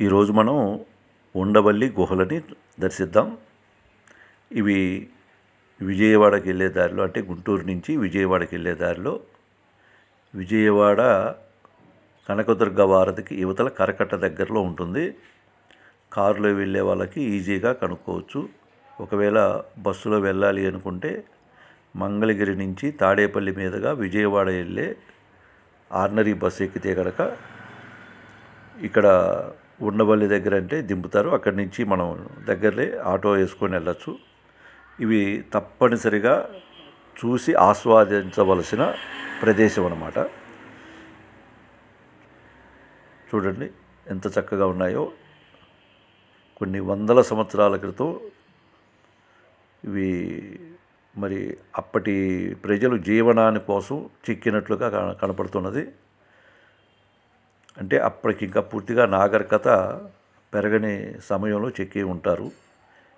ఈరోజు మనం ఉండవల్లి గుహలని దర్శిద్దాం. ఇవి విజయవాడకి వెళ్ళే దారిలో అంటే గుంటూరు నుంచి విజయవాడకి వెళ్ళే దారిలో. విజయవాడ కనకదుర్గ వారధికి యువతల కరకట్ట దగ్గరలో ఉంటుంది. కారులో వెళ్ళే వాళ్ళకి ఈజీగా కనుక్కోవచ్చు. ఒకవేళ బస్సులో వెళ్ళాలి అనుకుంటే మంగళగిరి నుంచి తాడేపల్లి మీదుగా విజయవాడ వెళ్ళే ఆర్నరీ బస్సు ఎక్కితే కనుక ఇక్కడ ఉండవల్లి దగ్గర అంటే దింపుతారు. అక్కడి నుంచి మనం దగ్గరలే ఆటో వేసుకొని వెళ్ళచ్చు. ఇవి తప్పనిసరిగా చూసి ఆస్వాదించవలసిన ప్రదేశం అన్నమాట. చూడండి ఎంత చక్కగా ఉన్నాయో. కొన్ని వందల సంవత్సరాల క్రితం ఇవి మరి అప్పటి ప్రజలు జీవనాని కోసం చిక్కినట్లుగా కన- కనపడుతున్నది. అంటే అప్పటికి ఇంకా పూర్తిగా నాగరికత పెరగని సమయంలో చెక్కి ఉంటారు.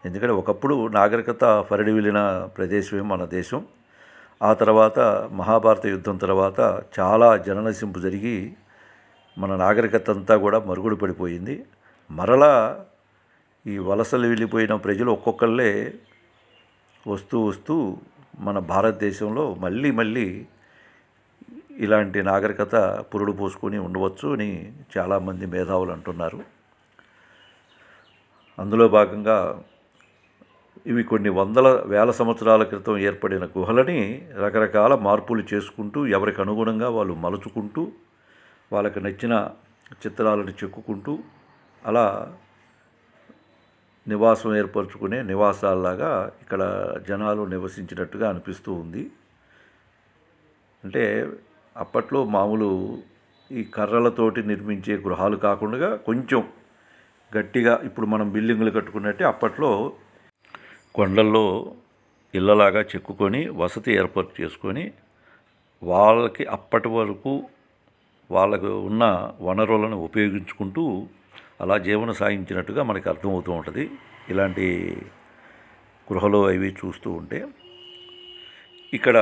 ఎందుకంటే ఒకప్పుడు నాగరికత పరిడి వెళ్ళిన ప్రదేశమే మన దేశం. ఆ తర్వాత మహాభారత యుద్ధం తర్వాత చాలా జననశింపు జరిగి మన నాగరికత అంతా కూడా మరుగుడు పడిపోయింది. మరలా ఈ వలసలు వెళ్ళిపోయిన ప్రజలు ఒక్కొక్కళ్ళే వస్తూ వస్తూ మన భారతదేశంలో మళ్ళీ మళ్ళీ ఇలాంటి నాగరికత పురుడు పోసుకొని ఉండవచ్చు అని చాలామంది మేధావులు అంటున్నారు. అందులో భాగంగా ఇవి కొన్ని వందల వేల సంవత్సరాల క్రితం ఏర్పడిన గుహలని రకరకాల మార్పులు చేసుకుంటూ ఎవరికి అనుగుణంగా వాళ్ళు మలుచుకుంటూ వాళ్ళకి నచ్చిన చిత్రాలను చెక్కుకుంటూ అలా నివాసం ఏర్పరచుకునే నివాసాలలాగా ఇక్కడ జనాలు నివసించినట్టుగా అనిపిస్తూ ఉంది. అంటే అప్పట్లో మామూలు ఈ కర్రలతోటి నిర్మించే గృహాలు కాకుండా కొంచెం గట్టిగా ఇప్పుడు మనం బిల్డింగులు కట్టుకున్నట్టే అప్పట్లో కొండల్లో ఇళ్ళలాగా చెక్కుకొని వసతి ఏర్పాటు చేసుకొని వాళ్ళకి అప్పటి వరకు వాళ్ళకు ఉన్న వనరులను ఉపయోగించుకుంటూ అలా జీవన సాగించినట్టుగా మనకి అర్థమవుతూ ఉంటుంది. ఇలాంటి గృహలో అవి చూస్తూ ఉంటే ఇక్కడ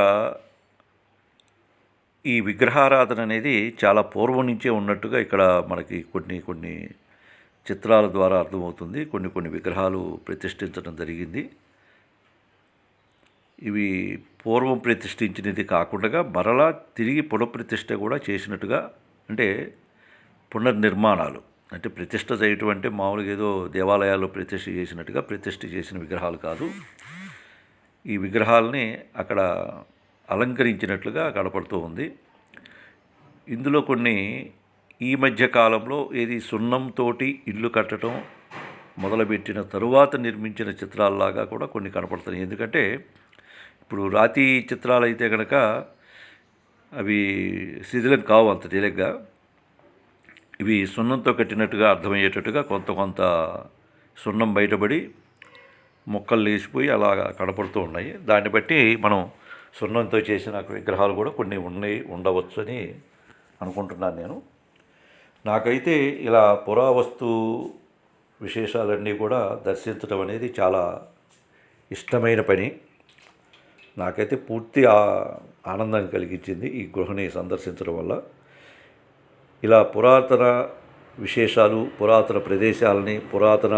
ఈ విగ్రహారాధన అనేది చాలా పూర్వం నుంచే ఉన్నట్టుగా ఇక్కడ మనకి కొన్ని కొన్ని చిత్రాల ద్వారా అర్థమవుతుంది. కొన్ని కొన్ని విగ్రహాలు ప్రతిష్ఠించడం జరిగింది. ఇవి పూర్వం ప్రతిష్ఠించినది కాకుండా మరలా తిరిగి పునఃప్రతిష్ఠ కూడా చేసినట్టుగా అంటే పునర్నిర్మాణాలు. అంటే ప్రతిష్ఠ చేయటం అంటే మామూలుగా ఏదో దేవాలయాల్లో ప్రతిష్ఠ చేసినట్టుగా ప్రతిష్ఠ చేసిన విగ్రహాలు కాదు. ఈ విగ్రహాలని అక్కడ అలంకరించినట్లుగా కనపడుతూ ఉంది. ఇందులో కొన్ని ఈ మధ్య కాలంలో ఏది సున్నంతోటి ఇల్లు కట్టడం మొదలుపెట్టిన తరువాత నిర్మించిన చిత్రాల్లాగా కూడా కొన్ని కనపడుతున్నాయి. ఎందుకంటే ఇప్పుడు రాతి చిత్రాలు అయితే కనుక అవి శిథిలం కావు అంత తేలిగ్గా. ఇవి సున్నంతో కట్టినట్టుగా అర్థమయ్యేటట్టుగా కొంత కొంత సున్నం బయటపడి మొక్కలు లేచిపోయి అలా కనపడుతూ ఉన్నాయి. దాన్ని బట్టి మనం సున్నంతో చేసిన విగ్రహాలు కూడా కొన్ని ఉన్నాయి ఉండవచ్చు అని అనుకుంటున్నాను నేను. నాకైతే ఇలా పురావస్తు విశేషాలన్నీ కూడా దర్శించడం అనేది చాలా ఇష్టమైన పని. నాకైతే పూర్తి ఆ- ఆనందం కలిగించింది ఈ గృహని సందర్శించడం వల్ల. ఇలా పురాతన విశేషాలు పురాతన ప్రదేశాలని పురాతన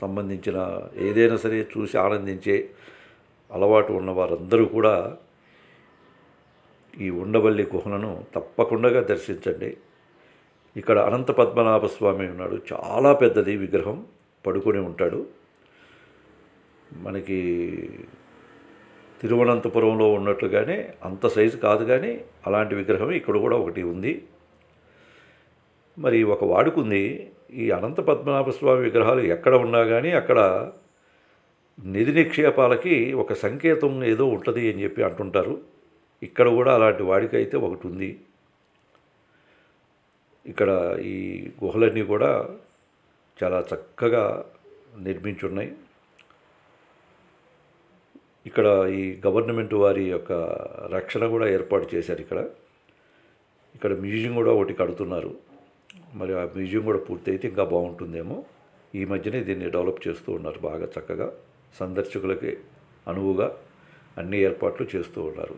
సంబంధించిన ఏదైనా సరే చూసి ఆనందించే అలవాటు ఉన్న వారందరూ కూడా ఈ ఉండవల్లి గుహలను తప్పకుండా దర్శించండి. ఇక్కడ అనంత పద్మనాభ స్వామి ఉన్నాడు. చాలా పెద్దది విగ్రహం. పడుకొని ఉంటాడు. మనకి తిరువనంతపురంలో ఉన్నట్లుగానే అంత సైజు కాదు కానీ అలాంటి విగ్రహం ఇక్కడ కూడా ఒకటి ఉంది. మరి ఒక వాడుకుంది. ఈ అనంత పద్మనాభ స్వామి విగ్రహాలు ఎక్కడ ఉన్నా కానీ అక్కడ నిధి నిక్షేపాలకి ఒక సంకేతం ఏదో ఉంటుంది అని చెప్పి అంటుంటారు. ఇక్కడ కూడా అలాంటి వాడికైతే ఒకటి ఉంది. ఇక్కడ ఈ గుహలన్నీ కూడా చాలా చక్కగా నిర్మించున్నాయి. ఇక్కడ ఈ గవర్నమెంట్ వారి యొక్క రక్షణ కూడా ఏర్పాటు చేశారు ఇక్కడ. ఇక్కడ మ్యూజియం కూడా ఒకటి కడుతున్నారు. మరి ఆ మ్యూజియం కూడా పూర్తయితే ఇంకా బాగుంటుందేమో. ఈ మధ్యనే దీన్ని డెవలప్ చేస్తూ ఉన్నారు బాగా చక్కగా. సందర్శకులకి అనువుగా అన్ని ఏర్పాట్లు చేస్తూ ఉన్నారు.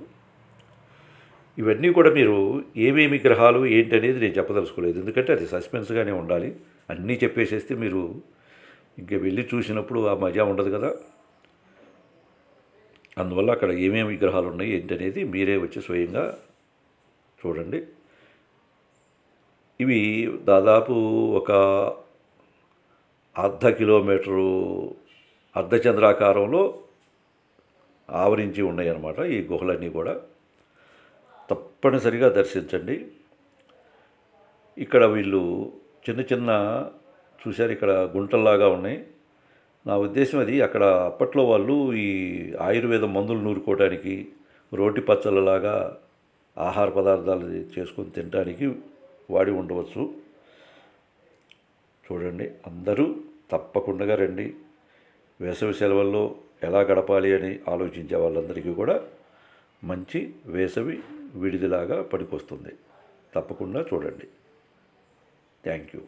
ఇవన్నీ కూడా మీరు ఏమేమి గ్రహాలు ఏంటి అనేది నేను చెప్పదలుచుకోలేదు. ఎందుకంటే అది సస్పెన్స్గానే ఉండాలి. అన్నీ చెప్పేసేస్తే మీరు ఇంక వెళ్ళి చూసినప్పుడు ఆ మజా ఉండదు కదా. అందువల్ల అక్కడ ఏమేమి విగ్రహాలు ఉన్నాయి ఏంటి అనేది మీరే వచ్చి స్వయంగా చూడండి. ఇవి దాదాపు ఒక అర్ధ కిలోమీటరు అర్ధచంద్రాకారంలో ఆవరించి ఉన్నాయి అన్నమాట ఈ గుహలన్నీ కూడా. తప్పనిసరిగా దర్శించండి. ఇక్కడ వీళ్ళు చిన్న చిన్న చూశారు ఇక్కడ గుంటల్లాగా ఉన్నాయి. నా ఉద్దేశం అది అక్కడ అప్పట్లో వాళ్ళు ఈ ఆయుర్వేద మందులు నూరుకోవడానికి రోటి పచ్చళ్ళలాగా ఆహార పదార్థాలు చేసుకొని తినడానికి వాడి ఉండవచ్చు. చూడండి అందరూ తప్పకుండా రండి. వేసవి సెలవుల్లో ఎలా గడపాలి అని ఆలోచించే వాళ్ళందరికీ కూడా మంచి వేసవి విడిదిలాగా పనికొస్తుంది. తప్పకుండా చూడండి. Thank you.